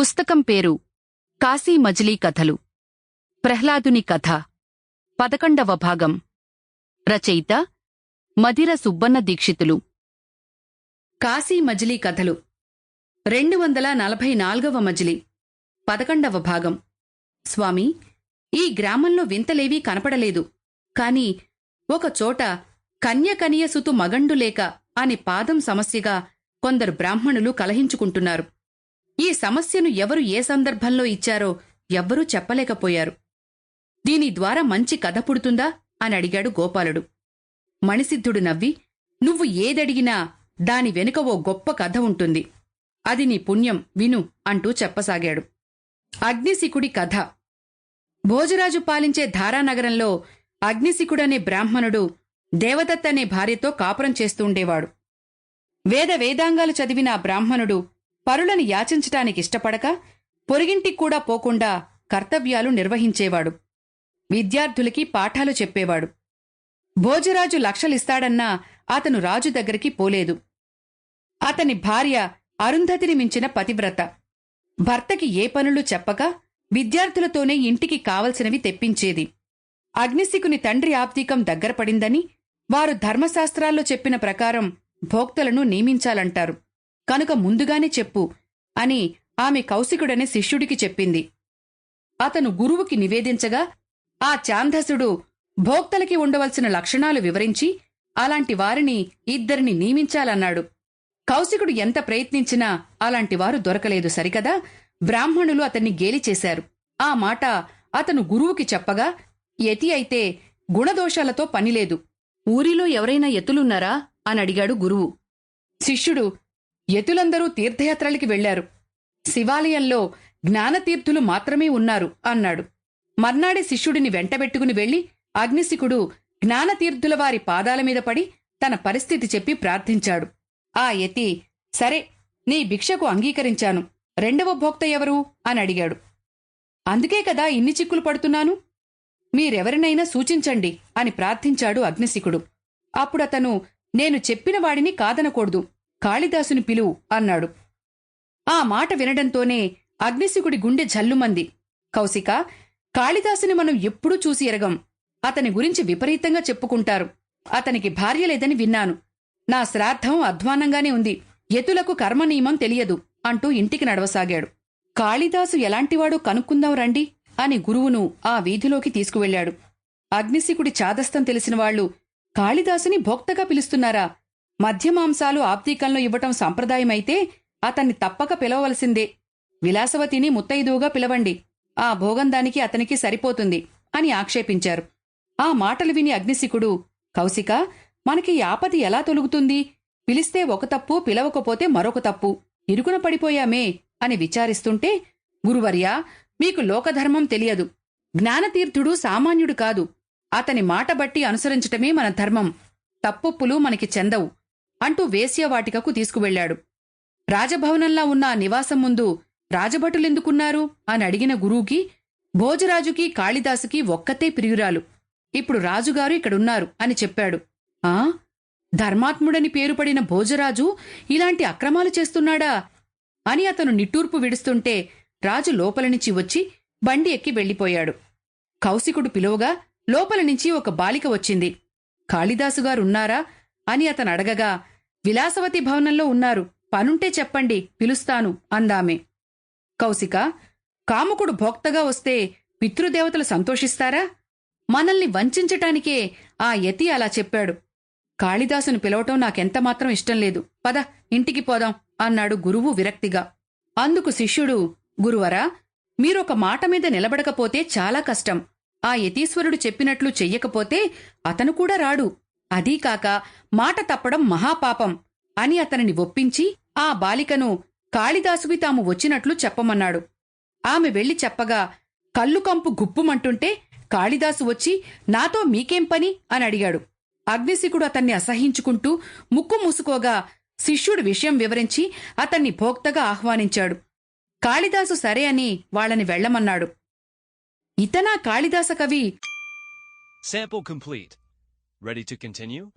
పుస్తకం పేరు కాశీ మజిలీ కథలు. ప్రహ్లాదుని కథ. పదకొండవ భాగం. రచయిత మధిర సుబ్బన్న దీక్షితులు. కాశీ మజిలీ కథలు. రెండు వందల నలభై నాల్గవ మజిలీ. పదకొండవ భాగం. స్వామి ఈ గ్రామంలో వింతలేవీ కనపడలేదు. కాని ఒకచోట కన్యకనియసుతు మగండు లేక అని పాదం సమస్యగా కొందరు బ్రాహ్మణులు కలహించుకుంటున్నారు. ఈ సమస్యను ఎవరు ఏ సందర్భంలో ఇచ్చారో ఎవ్వరూ చెప్పలేకపోయారు. దీని ద్వారా మంచి కథ పుడుతుందా? అని అడిగాడు గోపాలుడు. మణిసిద్ధుడు నవ్వి నువ్వు ఏదడిగినా దాని వెనుక ఓ గొప్ప కథ ఉంటుంది. అది నీ పుణ్యం విను అంటూ చెప్పసాగాడు. అగ్నిశికుడి కథ. భోజరాజు పాలించే ధారానగరంలో అగ్నిశికుడనే బ్రాహ్మణుడు దేవదత్త అనే భార్యతో కాపురం చేస్తుండేవాడు వేద వేదాంగాలు చదివిన ఆ బ్రాహ్మణుడు పరులను యాచించటానికి ఇష్టపడక పొరిగింటికి కూడా పోకుండా కర్తవ్యాలు నిర్వహించేవాడు. విద్యార్థులకి పాఠాలు చెప్పేవాడు. భోజరాజు లక్షలిస్తాడన్నా అతను రాజు దగ్గరికి పోలేదు. అతని భార్య అరుంధతిని మించిన పతివ్రత. భర్తకి ఏ పనులు చెప్పక విద్యార్థులతోనే ఇంటికి కావలసినవి తెప్పించేది. అగ్నిశికుని తండ్రి ఆప్తీకం దగ్గర పడిందని వారు ధర్మశాస్త్రాల్లో చెప్పిన ప్రకారం భోక్తలను నియమించాలంటారు. కనుక ముందుగానే చెప్పు అని ఆమె కౌశికుడనే శిష్యుడికి చెప్పింది. అతను గురువుకి నివేదించగా ఆ చాందసుడు భోక్తలకి ఉండవలసిన లక్షణాలు వివరించి అలాంటి వారిని ఇద్దరిని నియమించాలన్నాడు. కౌశికుడు ఎంత ప్రయత్నించినా అలాంటివారు దొరకలేదు సరికదా? బ్రాహ్మణులు అతన్ని గేలిచేశారు ఆ మాట అతను గురువుకి చెప్పగా యతి అయితే గుణదోషాలతో పనిలేదు. ఊరిలో ఎవరైనా ఎతులున్నారా? అని అడిగాడు గురువు. శిష్యుడు యతులందరూ తీర్థయాత్రలకి వెళ్ళారు శివాలయంలో జ్ఞానతీర్థులు మాత్రమే ఉన్నారు అన్నాడు. మర్నాడే శిష్యుడిని వెంటబెట్టుకుని వెళ్ళి అగ్నిశికుడు జ్ఞానతీర్థుల వారి పాదాల మీద పడి తన పరిస్థితి చెప్పి ప్రార్థించాడు. ఆ యతి సరే నీ భిక్షకు అంగీకరించాను. రెండవ భోక్త ఎవరు? అని అడిగాడు. అందుకే కదా ఇన్ని చిక్కులు పడుతున్నాను? మీరెవరినైనా సూచించండి అని ప్రార్థించాడు అగ్నిశికుడు. అప్పుడతను నేను చెప్పిన వాడిని కాదనకూడదు. కాళిదాసుని పిలువు అన్నాడు. ఆ మాట వినడంతోనే అగ్నిశికుడి గుండె జల్లుమంది. కౌశిక కాళిదాసుని మనం ఎప్పుడూ చూసి ఎరగం. అతని గురించి విపరీతంగా చెప్పుకుంటారు. అతనికి భార్య లేదని విన్నాను. నా శ్రాద్ధం అధ్వానంగానే ఉంది. ఎతులకు కర్మనియమం తెలియదు అంటూ ఇంటికి నడవసాగాడు. కాళిదాసు ఎలాంటివాడో కనుక్కుందాం రండి అని గురువును ఆ వీధిలోకి తీసుకువెళ్ళాడు. అగ్నిశికుడి చాదస్తం తెలిసిన వాళ్ళు కాళిదాసుని భోక్తగా పిలుస్తున్నారా? మధ్యమాంసాలు ఆప్తీకంలో ఇవ్వటం సంప్రదాయమైతే అతన్ని తప్పక పిలవవలసిందే. విలాసవతిని ముత్తైదువుగా పిలవండి. ఆ భోగందానికి అతనికి సరిపోతుంది అని ఆక్షేపించారు. ఆ మాటలు విని అగ్నిశికుడు కౌశిక మనకి ఆపది ఎలా తొలుగుతుంది? పిలిస్తే ఒక తప్పు పిలవకపోతే మరొక తప్పు. ఇరుకున పడిపోయామే అని విచారిస్తుంటే గురువర్యా మీకు లోకధర్మం తెలియదు. జ్ఞానతీర్థుడు సామాన్యుడు కాదు. అతని మాట బట్టి అనుసరించటమే మన ధర్మం. తప్పొప్పులు మనకి చెందవు. అంటూ వేశ్యవాటికకు తీసుకువెళ్ళాడు. రాజభవనంలా ఉన్న ఆ నివాసం ముందు రాజభటులెందుకున్నారు? అని అడిగిన గురువుకి భోజరాజుకి కాళిదాసుకి ఒక్కతే ప్రియురాలు. ఇప్పుడు రాజుగారు ఇక్కడున్నారు అని చెప్పాడు. ఆ? ధర్మాత్ముడని పేరు పడిన భోజరాజు ఇలాంటి అక్రమాలు చేస్తున్నాడా? అని అతను నిట్టూర్పు విడుస్తుంటే రాజు లోపల నుంచి వచ్చి బండి ఎక్కి వెళ్ళిపోయాడు. కౌశికుడు పిలువగా లోపల నుంచి ఒక బాలిక వచ్చింది. కాళిదాసుగారున్నారా అని అతను అడగగా విలాసవతి భవనంలో ఉన్నారు. పనుంటే చెప్పండి పిలుస్తాను అందామె. కౌశిక కాముకుడు భోక్తగా వస్తే పితృదేవతలు సంతోషిస్తారా? మనల్ని వంచటానికే ఆ యతి అలా చెప్పాడు. కాళిదాసును పిలవటం నాకెంతమాత్రం ఇష్టం లేదు. పద ఇంటికి పోదాం అన్నాడు గురువు విరక్తిగా. అందుకు శిష్యుడు గురువరా మీరొక మాట మీద నిలబడకపోతే చాలా కష్టం. ఆ యతీశ్వరుడు చెప్పినట్లు చెయ్యకపోతే అతను కూడా రాడు. అదీకాక మాట తప్పడం మహాపాపం అని అతనిని ఒప్పించి ఆ బాలికను కాళిదాసువి తాము వచ్చినట్లు చెప్పమన్నాడు. ఆమె వెళ్ళి చెప్పగా కల్లుకంపు గుప్పుమంటుంటే కాళిదాసు వచ్చి నాతో మీకేం పని? అని అడిగాడు. అగ్నిశికుడు అతన్ని అసహించుకుంటూ ముక్కు మూసుకోగా శిష్యుడు విషయం వివరించి అతన్ని భోక్తగా ఆహ్వానించాడు. కాళిదాసు సరే అని వాళ్ళని వెళ్ళమన్నాడు ఇతనా కాళిదాస కవి? Sample complete. Ready to continue?